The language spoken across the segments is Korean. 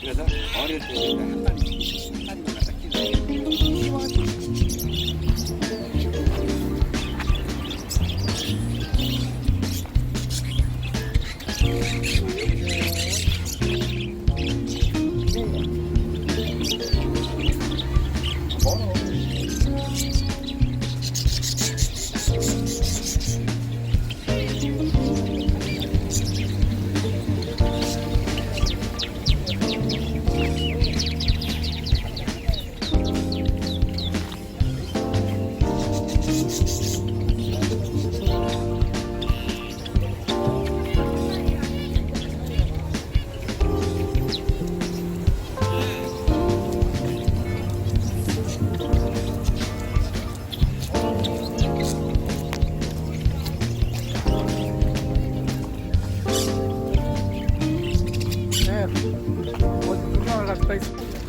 그래서 어릴 때한 마리 한 마리만 갖다 키 어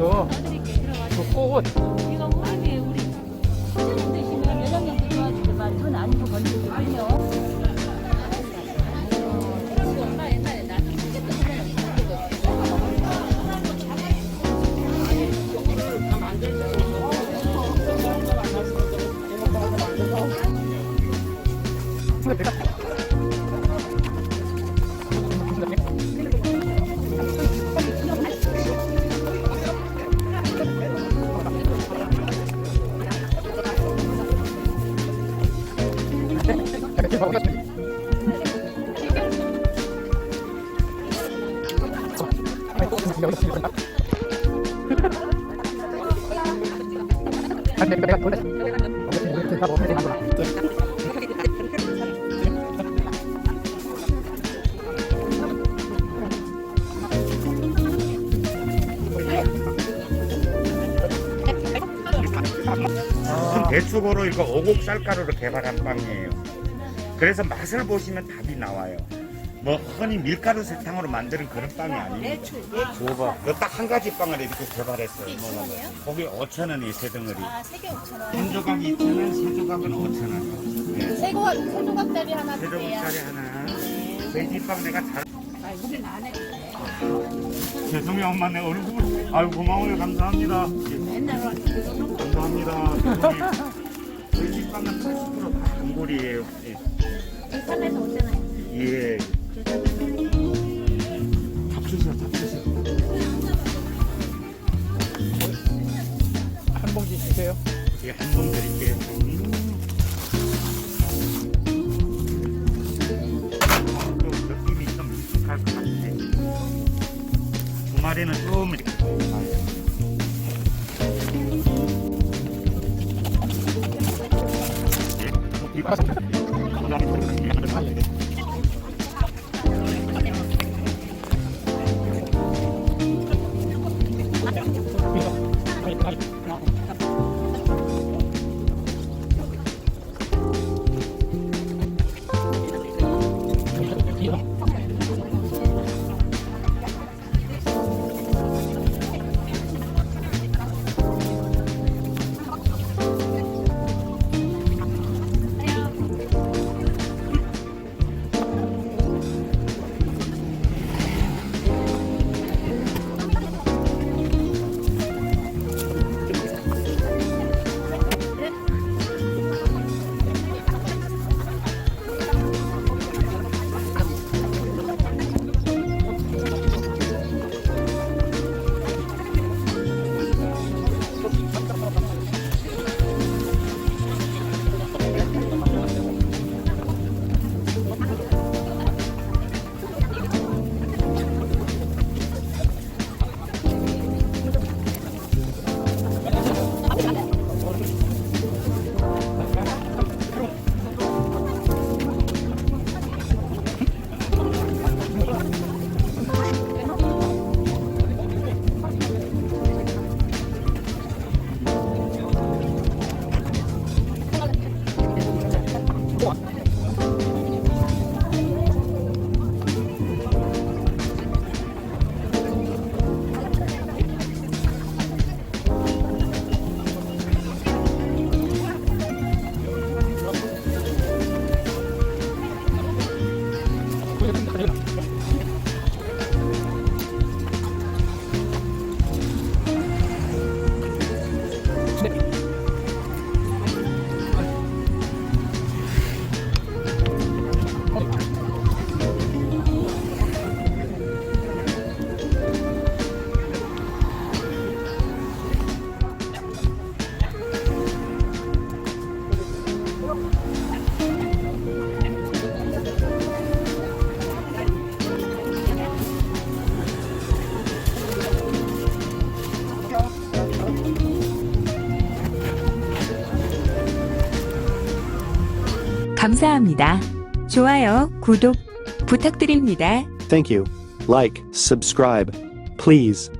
아 이거 저꽃 내가. 내가 대추고로 이거 오곡 쌀가루로 개발한 빵이에요. 그래서 맛을 보시면 답이 나와요. 뭐 흔히 밀가루 설탕으로 만드는 그런 빵이 아니에요. 줘봐. 딱한 가지 빵을 이렇게 개발했어요. 뭐냐면 거기 5천 원이 세 덩어리. 아, 세개 5천 원. 한 조각 2천 원, 세 조각은 5천 원. 네. 세고 세조각짜리 하나 세 주세요. 조각짜리 하나. 돼지빵 내가 잘. 아, 우린 안 해. 죄송해요 엄마 내 얼굴. 아유 고마워요 감사합니다. 예, 맨날 와. 감사합니다. 돼지빵은 80%다 단골이에요. 예. 산에서 오잖아요. 예. 밥 주세요, 밥 주세요. 한 봉지 주세요. 예, 한번 드릴게요. 음. 좀 느낌이 좀 익숙할 것 같네. 두 마리는 좀 이렇게. 예. 그래. 감사합니다. 좋아요, 구독 부탁드립니다. Thank you. Like, subscribe. Please.